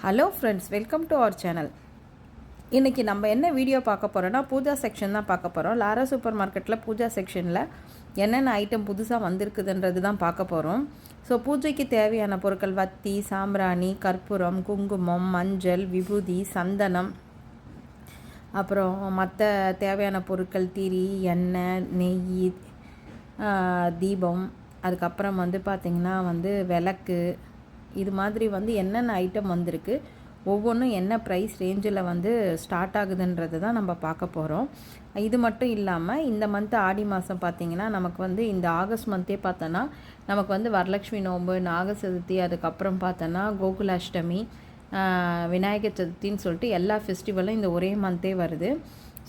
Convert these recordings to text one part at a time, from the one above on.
Hello friends welcome to our channel இன்றைக்கி நம்ம என்ன வீடியோ பார்க்க போகிறோன்னா பூஜா செக்ஷன் தான் பார்க்க போகிறோம் லாரா சூப்பர் மார்க்கெட்டில் பூஜா செக்ஷனில் என்னென்ன ஐட்டம் புதுசாக வந்திருக்குதுன்றது தான் பார்க்க போகிறோம் ஸோ பூஜைக்கு தேவையான பொருட்கள் வத்தி சாம்பிராணி கற்பூரம் குங்குமம் மஞ்சள் விபூதி சந்தனம் அப்புறம் மற்ற தேவையான பொருட்கள் திரி எண்ணெய் நெய் தீபம் அதுக்கப்புறம் வந்து பார்த்திங்கன்னா வந்து விளக்கு இது மாதிரி வந்து என்னென்ன ஐட்டம் வந்திருக்கு ஒவ்வொன்றும் என்ன ப்ரைஸ் ரேஞ்சில் வந்து ஸ்டார்ட் ஆகுதுன்றது தான் நம்ம பார்க்க போகிறோம் இது மட்டும் இல்லாமல் இந்த மந்த் ஆடி மாதம் பார்த்திங்கன்னா நமக்கு வந்து இந்த ஆகஸ்ட் மந்த்தே பார்த்தோன்னா நமக்கு வந்து வரலட்சுமி நோம்பு நாக சதுர்த்தி அதுக்கப்புறம் பார்த்தோன்னா கோகுலாஷ்டமி விநாயகர் சதுர்த்தின்னு சொல்லிட்டு எல்லா ஃபெஸ்டிவலும் இந்த ஒரே மந்த்தே வருது.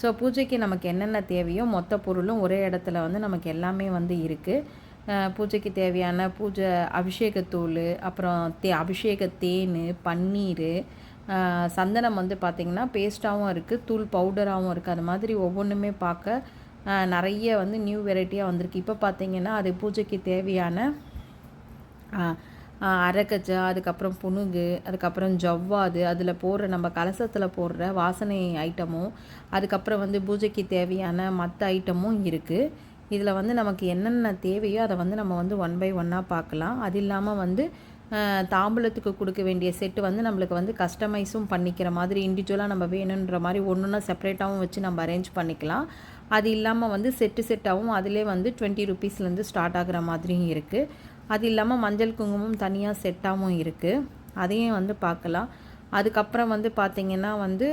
ஸோ பூஜைக்கு நமக்கு என்னென்ன தேவையோ மொத்த பொருளும் ஒரே இடத்துல வந்து நமக்கு எல்லாமே வந்து இருக்குது பூஜைக்கு தேவையான பூஜை அபிஷேகத்தூள் அப்புறம் தே அபிஷேக தேன் பன்னீர் சந்தனம் வந்து பார்த்திங்கன்னா பேஸ்ட்டாகவும் இருக்குது தூள் பவுடராகவும் இருக்குது அது மாதிரி ஒவ்வொன்றுமே பார்க்க நிறைய வந்து நியூ வெரைட்டியாக வந்திருக்கு. இப்போ பார்த்திங்கன்னா அது பூஜைக்கு தேவையான ஆஹ் அரக்கச்சா அதுக்கப்புறம் புணுகு அதுக்கப்புறம் ஜவ்வாது அதில் போடுற நம்ம கலசத்தில் போடுற வாசனை ஐட்டமும் அதுக்கப்புறம் வந்து பூஜைக்கு தேவையான மற்ற ஐட்டமும் இருக்குது இதில் வந்து நமக்கு என்னென்ன தேவையோ அதை வந்து நம்ம வந்து ஒன் பை ஒன்னாக பார்க்கலாம். அது இல்லாமல் வந்து தாம்பூலத்துக்கு கொடுக்க வேண்டிய செட்டு வந்து நம்மளுக்கு வந்து கஸ்டமைஸும் பண்ணிக்கிற மாதிரி இண்டிவிஜுவலாக நம்ம வேணுன்ற மாதிரி ஒன்று ஒன்றா செப்பரேட்டாகவும் வச்சு நம்ம அரேஞ்ச் பண்ணிக்கலாம். அது இல்லாமல் வந்து செட்டு செட்டாகவும் அதிலே வந்து டுவெண்ட்டி ருபீஸ்லேருந்து ஸ்டார்ட் ஆகிற மாதிரியும் இருக்குது அது இல்லாமல் மஞ்சள் குங்குமம் தனியாக செட்டாகவும் இருக்குது அதையும் வந்து பார்க்கலாம். அதுக்கப்புறம் வந்து பார்த்திங்கன்னா வந்து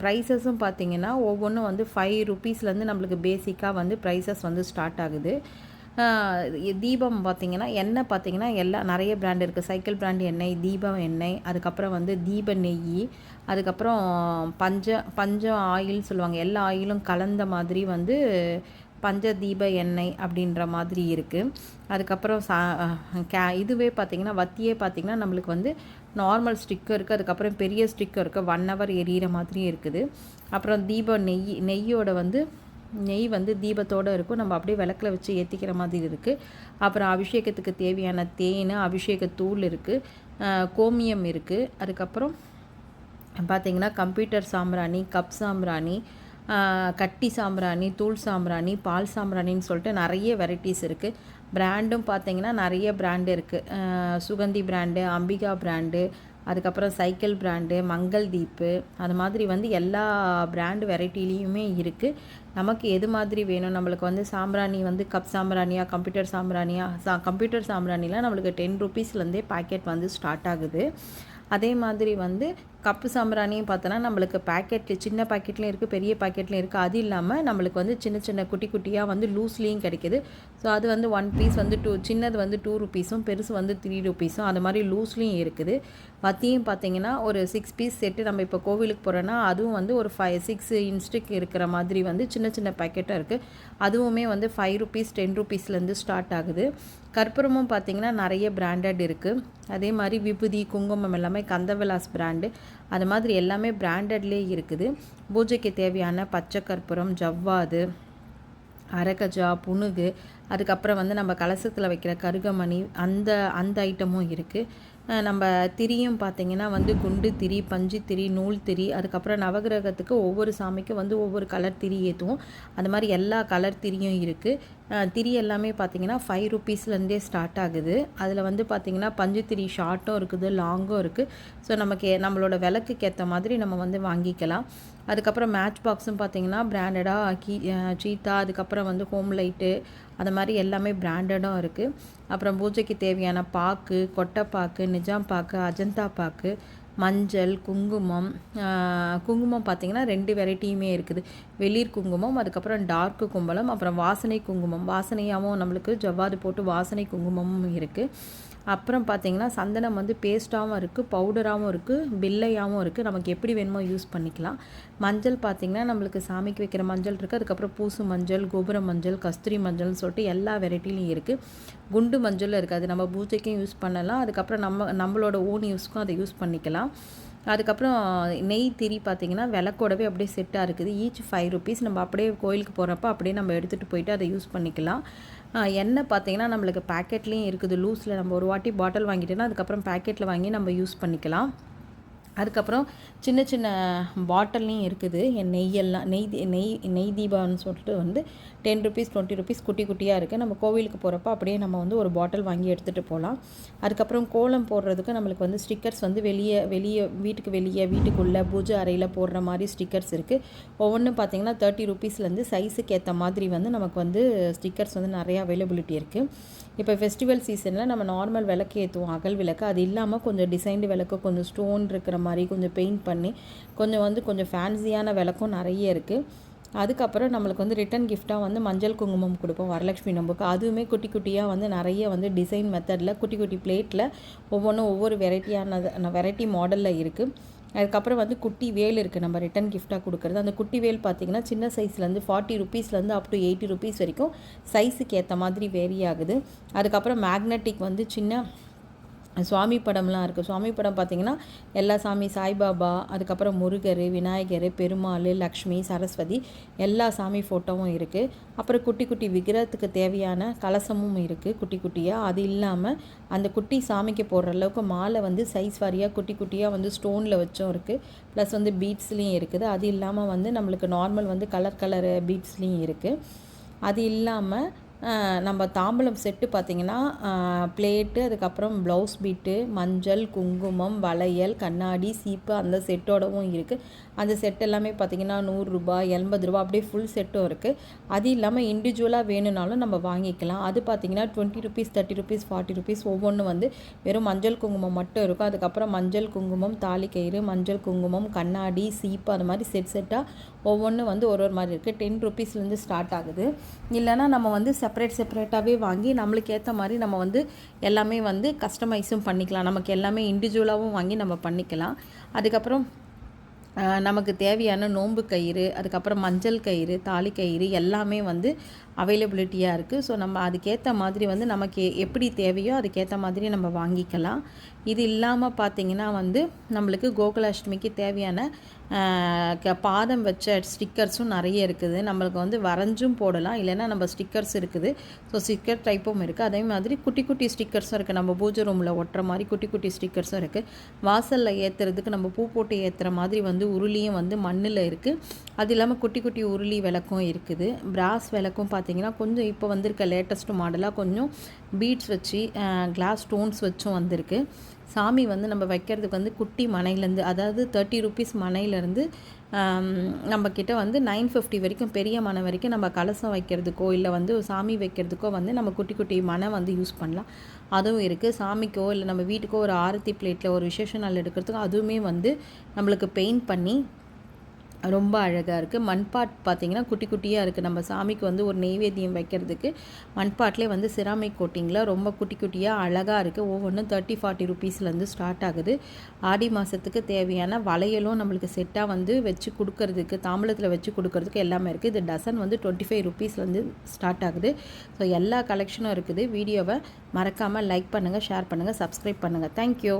ப்ரைஸஸும் பார்த்திங்கன்னா ஒவ்வொன்றும் வந்து ஃபைவ் ருபீஸ்லேருந்து நம்மளுக்கு பேசிக்காக வந்து ப்ரைஸஸ் வந்து ஸ்டார்ட் ஆகுது. தீபம் பார்த்திங்கன்னா எண்ணெய் பார்த்திங்கன்னா எல்லா நிறைய பிராண்ட் இருக்குது சைக்கிள் பிராண்ட் எண்ணெய் தீபம் எண்ணெய் அதுக்கப்புறம் வந்து தீப நெய் அதுக்கப்புறம் பஞ்ச பஞ்சம் ஆயில் சொல்லுவாங்க. எல்லா ஆயிலும் கலந்த மாதிரி வந்து பஞ்ச தீப எண்ணெய் அப்படின்ற மாதிரி இருக்குது அதுக்கப்புறம் சா கே இதுவே பார்த்திங்கன்னா வத்தியே பார்த்திங்கன்னா நம்மளுக்கு வந்து நார்மல் ஸ்டிக்கர் இருக்குது அதுக்கப்புறம் பெரிய ஸ்டிக்கர் இருக்குது ஒன் ஹவர் எரியிற மாதிரியும் இருக்குது. அப்புறம் தீபம் நெய் நெய்யோட வந்து நெய் வந்து தீபத்தோடு இருக்கும். நம்ம அப்படியே விளக்கில் வச்சு ஏற்றிக்கிற மாதிரி இருக்குது அப்புறம் அபிஷேகத்துக்கு தேவையான தேன் அபிஷேக தூள் இருக்குது கோமியம் இருக்குது அதுக்கப்புறம் பார்த்தீங்கன்னா கம்ப்யூட்டர் சாம்பிராணி கப் சாம்பிராணி கட்டி சாம்பிராணி தூள் சாம்பிராணி பால் சாம்பிராணின்னு சொல்லிட்டு நிறைய வெரைட்டிஸ் இருக்குது பிராண்டும் பார்த்தீங்கன்னா நிறைய பிராண்டு இருக்குது சுகந்தி பிராண்டு அம்பிகா பிராண்டு அதுக்கப்புறம் சைக்கிள் பிராண்டு மங்கள் தீப்பு அது மாதிரி வந்து எல்லா பிராண்டு வெரைட்டிலையுமே இருக்குது நமக்கு எது மாதிரி வேணும்? நம்மளுக்கு வந்து சாம்பிராணி வந்து கப் சாம்பிராணியா கம்ப்யூட்டர் சாம்பிராணியா சா கம்ப்யூட்டர் சாம்பிராணிலாம் நம்மளுக்கு டென் ருபீஸ்லேருந்தே பாக்கெட் வந்து ஸ்டார்ட் ஆகுது. அதே மாதிரி வந்து கப்பு சாம்பிராணியும் பார்த்தோன்னா நம்மளுக்கு பேக்கெட்டில் சின்ன பாக்கெட்லேயும் இருக்குது பெரிய பாக்கெட்லேயும் இருக்குது அது இல்லாமல் நம்மளுக்கு வந்து சின்ன சின்ன குட்டி குட்டியாக வந்து லூஸ்லேயும் கிடைக்கிது. ஸோ அது வந்து ஒன் பீஸ் வந்து டூ சின்னது வந்து டூ ருபீஸும் பெருசு வந்து த்ரீ ருபீஸும் அது மாதிரி லூஸ்லேயும் இருக்குது. பற்றியும் பார்த்தீங்கன்னா ஒரு சிக்ஸ் பீஸ் செட்டு நம்ம இப்போ கோவிலுக்கு போகிறோன்னா அதுவும் வந்து ஒரு ஃபைவ் சிக்ஸ் இன்ஸ்டிக் இருக்கிற மாதிரி வந்து சின்ன சின்ன பேக்கெட்டாக இருக்குது அதுவுமே வந்து ஃபைவ் ருபீஸ் டென் ருபீஸ்லேருந்து ஸ்டார்ட் ஆகுது. கற்பூரமும் பார்த்தீங்கன்னா நிறைய பிராண்டட் இருக்குது அதே மாதிரி விபூதி குங்குமம் எல்லாமே கந்தவிலாஸ் பிராண்டு அது மாதிரி எல்லாமே பிராண்டட்லேயே இருக்குது. பூஜைக்கு தேவையான பச்சை கற்பூரம் ஜவ்வாது அரகஜா புனுகு அதுக்கப்புறம் வந்து நம்ம கலசத்தில் வைக்கிற கருகமணி அந்த அந்த ஐட்டமும் இருக்குது நம்ம திரியும் பார்த்தீங்கன்னா வந்து குண்டு திரி பஞ்சு திரி நூல் திரி அதுக்கப்புறம் நவகிரகத்துக்கு ஒவ்வொரு சாமிக்கும் வந்து ஒவ்வொரு கலர் திரி ஏற்றுவோம் அது மாதிரி எல்லா கலர் திரியும் இருக்குது திரி எல்லாமே பார்த்தீங்கன்னா ஃபைவ் ருபீஸ்லேருந்தே ஸ்டார்ட் ஆகுது. அதில் வந்து பார்த்திங்கன்னா பஞ்சு திரி ஷார்ட்டும் இருக்குது லாங்கும் இருக்குது ஸோ நமக்கு நம்மளோட விளக்குக்கு ஏற்ற மாதிரி நம்ம வந்து வாங்கிக்கலாம். அதுக்கப்புறம் மேட்ச் பாக்ஸும் பார்த்தீங்கன்னா பிராண்டடாக கீ சீத்தா அதுக்கப்புறம் வந்து ஹோம் லைட்டு அது மாதிரி எல்லாமே பிராண்டடும் இருக்குது அப்புறம் பூஜைக்கு தேவையான பாக்கு கொட்டைப்பாக்கு நிஜாம் பாக்கு அஜந்தா பாக்கு மஞ்சள் குங்குமம் குங்குமம் பார்த்திங்கன்னா ரெண்டு வெரைட்டியுமே இருக்குது. வெளிர் குங்குமம் அதுக்கப்புறம் டார்க்கு கும்பலம் அப்புறம் வாசனை குங்குமம். வாசனையாகவும் நம்மளுக்கு ஜவ்வாது போட்டு வாசனை குங்குமமும் இருக்குது அப்புறம் பார்த்தீங்கன்னா சந்தனம் வந்து பேஸ்ட்டாகவும் இருக்குது பவுடராகவும் இருக்குது பில்லையாகவும் இருக்குது நமக்கு எப்படி வேணுமோ யூஸ் பண்ணிக்கலாம். மஞ்சள் பார்த்திங்கன்னா நம்மளுக்கு சாமிக்கு வைக்கிற மஞ்சள் இருக்குது அதுக்கப்புறம் பூசு மஞ்சள் கோபுர மஞ்சள் கஸ்தூரி மஞ்சள்னு சொல்லிட்டு எல்லா வெரைட்டிலையும் இருக்குது குண்டு மஞ்சள் இருக்குது. அது நம்ம பூஜைக்கும் யூஸ் பண்ணலாம். அதுக்கப்புறம் நம்ம நம்மளோட ஓன் யூஸ்க்கும் அதை யூஸ் பண்ணிக்கலாம். அதுக்கப்புறம் நெய் திரி பார்த்தீங்கன்னா விளக்கோடவே அப்படியே செட்டாக இருக்குது. ஈச் ஃபைவ் ருபீஸ் நம்ம அப்படியே கோயிலுக்கு போகிறப்ப அப்படியே நம்ம எடுத்துகிட்டு போயிட்டு அதை யூஸ் பண்ணிக்கலாம். எண்ணெய் பார்த்தீங்கன்னா நம்மளுக்கு பேக்கெட்லேயும் இருக்குது. லூஸில் நம்ம ஒரு வாட்டி பாட்டில் வாங்கிட்டோன்னா அதுக்கப்புறம் பேக்கெட்டில் வாங்கி நம்ம யூஸ் பண்ணிக்கலாம். அதுக்கப்புறம் சின்ன சின்ன பாட்டில்லையும் இருக்குது. என் நெய்யெல்லாம் நெய் தி- நெய் நெய் தீபான்னு சொல்லிட்டு வந்து டென் ருபீஸ் டுவெண்ட்டி ருபீஸ் குட்டி குட்டியாக இருக்குது நம்ம கோவிலுக்கு போகிறப்ப அப்படியே நம்ம வந்து ஒரு பாட்டில் வாங்கி எடுத்துகிட்டு போகலாம். அதுக்கப்புறம் கோலம் போடுறதுக்கு நம்மளுக்கு வந்து ஸ்டிக்கர்ஸ் வந்து வெளியே வெளியே வீட்டுக்கு வெளியே வீட்டுக்குள்ளே பூஜை அறையில் போடுற மாதிரி ஸ்டிக்கர்ஸ் இருக்குது ஒவ்வொன்றும் பார்த்திங்கன்னா தேர்ட்டி ருபீஸ்லேருந்து சைஸுக்கு ஏற்ற மாதிரி வந்து நமக்கு வந்து ஸ்டிக்கர்ஸ் வந்து நிறையா அவைலபிலிட்டி இருக்குது இப்போ ஃபெஸ்டிவல் சீசனில் நம்ம நார்மல் விளக்கு ஏற்றுவோம் அகல் விளக்கு. அது இல்லாமல் கொஞ்சம் டிசைன்டு விளக்கு கொஞ்சம் ஸ்டோன் இருக்கிற மாதிரி கொஞ்சம் பெயிண்ட் பண்ணி கொஞ்சம் வந்து கொஞ்சம் ஃபேன்சியான விளக்கும் நிறைய இருக்குது அதுக்கப்புறம் நம்மளுக்கு வந்து ரிட்டன் கிஃப்ட்டாக வந்து மஞ்சள் குங்குமம் கொடுப்போம் வரலட்சுமி நம்புக்கு. அதுவுமே குட்டி குட்டியாக வந்து நிறைய வந்து டிசைன் மெத்தடில் குட்டி குட்டி பிளேட்டில் ஒவ்வொன்றும் ஒவ்வொரு வெரைட்டியான வெரைட்டி மாடலில் இருக்குது அதுக்கப்புறம் வந்து குட்டி வேல் இருக்குது நம்ம ரிட்டன் கிஃப்ட்டாக கொடுக்குறது. அந்த குட்டி வேல் பார்த்தீங்கன்னா சின்ன சைஸ்லேருந்து ஃபார்ட்டி ருபீஸ்லேருந்து அப் டு எயிட்டி ருபீஸ் வரைக்கும் சைஸுக்கு ஏற்ற மாதிரி வேரி ஆகுது. அதுக்கப்புறம் மேக்னெட்டிக் வந்து சின்ன சுவாமி படம்லாம் இருக்குது சுவாமி படம் பார்த்திங்கன்னா எல்லா சாமி சாய்பாபா அதுக்கப்புறம் முருகர் விநாயகர் பெருமாள் லக்ஷ்மி சரஸ்வதி எல்லா சாமி ஃபோட்டோவும் இருக்குது அப்புறம் குட்டி குட்டி விக்கிரத்துக்கு தேவையான கலசமும் இருக்குது குட்டி குட்டியாக அது இல்லாமல் அந்த குட்டி சாமிக்கு போடுற அளவுக்கு மாலை வந்து சைஸ் வாரியாக குட்டி குட்டியாக வந்து ஸ்டோனில் வச்சும் இருக்குது ப்ளஸ் வந்து பீட்ஸ்லேயும் இருக்குது. அது இல்லாமல் வந்து நம்மளுக்கு நார்மல் வந்து கலர் கலர் பீட்ஸ்லேயும் இருக்குது அது இல்லாமல் நம்ம தாம்பூலம் செட்டு பார்த்திங்கன்னா பிளேட்டு அதுக்கப்புறம் ப்ளவுஸ் பீட்டு மஞ்சள் குங்குமம் வளையல் கண்ணாடி சீப்பு அந்த செட்டோடவும் இருக்குது அந்த செட் எல்லாமே பார்த்திங்கன்னா நூறுரூபா எண்பது ரூபா அப்படியே ஃபுல் செட்டும் இருக்குது அது இல்லாமல் இண்டிவிஜுவலாக வேணும்னாலும் நம்ம வாங்கிக்கலாம். அது பார்த்திங்கன்னா twenty rupees thirty rupees forty rupees ஒவ்வொன்றும் வந்து வெறும் மஞ்சள் குங்குமம் மட்டும் இருக்கும். அதுக்கப்புறம் மஞ்சள் குங்குமம் தாலிக்கயிறு மஞ்சள் குங்குமம் கண்ணாடி சீப்பு அந்த மாதிரி செட் செட்டாக ஒவ்வொன்றும் வந்து ஒரு ஒரு மாதிரி இருக்குது டென் ருபீஸ்லேருந்து ஸ்டார்ட் ஆகுது. இல்லைன்னா நம்ம வந்து செப்பரேட் செப்பரேட்டாகவே வாங்கி நம்மளுக்கு ஏற்ற மாதிரி நம்ம வந்து எல்லாமே வந்து கஸ்டமைஸும் பண்ணிக்கலாம். நமக்கு எல்லாமே இண்டிவிஜுவலாகவும் வாங்கி நம்ம பண்ணிக்கலாம். அதுக்கப்புறம் ஆஹ், நமக்கு தேவையான நோன்பு கயிறு அதுக்கப்புறம் மஞ்சள் கயிறு தாலி கயிறு எல்லாமே வந்து அவைலபிலிட்டியாக இருக்குது ஸோ நம்ம அதுக்கேற்ற மாதிரி வந்து நமக்கு எப்படி தேவையோ அதுக்கேற்ற மாதிரி நம்ம வாங்கிக்கலாம். இது இல்லாமல் பார்த்திங்கன்னா வந்து நம்மளுக்கு கோகுலாஷ்டமிக்கு தேவையான க- பாதம் வச்ச ஸ்டிக்கர்ஸும் நிறைய இருக்குது. நம்மளுக்கு வந்து வரைஞ்சும் போடலாம். இல்லைன்னா நம்ம ஸ்டிக்கர்ஸ் இருக்குது. ஸோ ஸ்டிக்கர் டைப்பும் இருக்குது அதே மாதிரி குட்டி குட்டி ஸ்டிக்கர்ஸும் இருக்குது நம்ம பூஜை ரூமில் ஒட்டுற மாதிரி குட்டி குட்டி ஸ்டிக்கர்ஸும் இருக்குது வாசலில் ஏற்றுறதுக்கு நம்ம பூ போட்டு ஏற்றுற மாதிரி வந்து உருளியும் வந்து மண்ணில் இருக்குது அது இல்லாமல் குட்டி குட்டி உருளி விளக்கும் இருக்குது. பிராஸ் விளக்கும் பார்த்து பார்த்தீங்கன்னா கொஞ்சம் இப்போ வந்திருக்க லேட்டஸ்ட் மாடலாக கொஞ்சம் பீட்ஸ் வச்சு கிளாஸ் ஸ்டோன்ஸ் வச்சும் வந்திருக்கு. சாமி வந்து நம்ம வைக்கிறதுக்கு வந்து குட்டி மனையிலேருந்து அதாவது தேர்ட்டி ருபீஸ் மனையிலேருந்து நம்மக்கிட்ட வந்து நைன் ஃபிஃப்டி வரைக்கும் பெரிய மனை வரைக்கும் நம்ம கலசம் வைக்கிறதுக்கோ இல்லை வந்து சாமி வைக்கிறதுக்கோ வந்து நம்ம குட்டி குட்டி மனை வந்து யூஸ் பண்ணலாம். அதுவும் இருக்குது சாமிக்கோ இல்லை நம்ம வீட்டுக்கோ ஒரு ஆரத்தி பிளேட்டில் ஒரு விசேஷ நாள் எடுக்கிறதுக்கோ அதுவுமே வந்து நம்மளுக்கு பெயிண்ட் பண்ணி ரொம்ப அழகாக இருக்குது மண்பாட் பார்த்திங்கன்னா குட்டி குட்டியாக இருக்குது நம்ம சாமிக்கு வந்து ஒரு நெய்வேத்தியம் வைக்கிறதுக்கு மண்பாட்டிலே வந்து சிராமிக் கோட்டிங்கில் ரொம்ப குட்டி குட்டியாக அழகாக இருக்குது ஒவ்வொன்றும் தேர்ட்டி ஃபார்ட்டி ருபீஸ்லேருந்து ஸ்டார்ட் ஆகுது. ஆடி மாதத்துக்கு தேவையான வளையலும் நம்மளுக்கு செட்டாக வந்து வச்சு கொடுக்கறதுக்கு தாம்பளத்தில் வச்சு கொடுக்கறதுக்கு எல்லாமே இருக்குது இது டசன் வந்து டுவெண்ட்டி ஃபைவ் ருபீஸ்லேருந்து ஸ்டார்ட் ஆகுது. ஸோ எல்லா கலெக்ஷனும் இருக்குது. வீடியோவை மறக்காமல் லைக் பண்ணுங்கள் ஷேர் பண்ணுங்கள் சப்ஸ்கிரைப் பண்ணுங்கள் தேங்க்யூ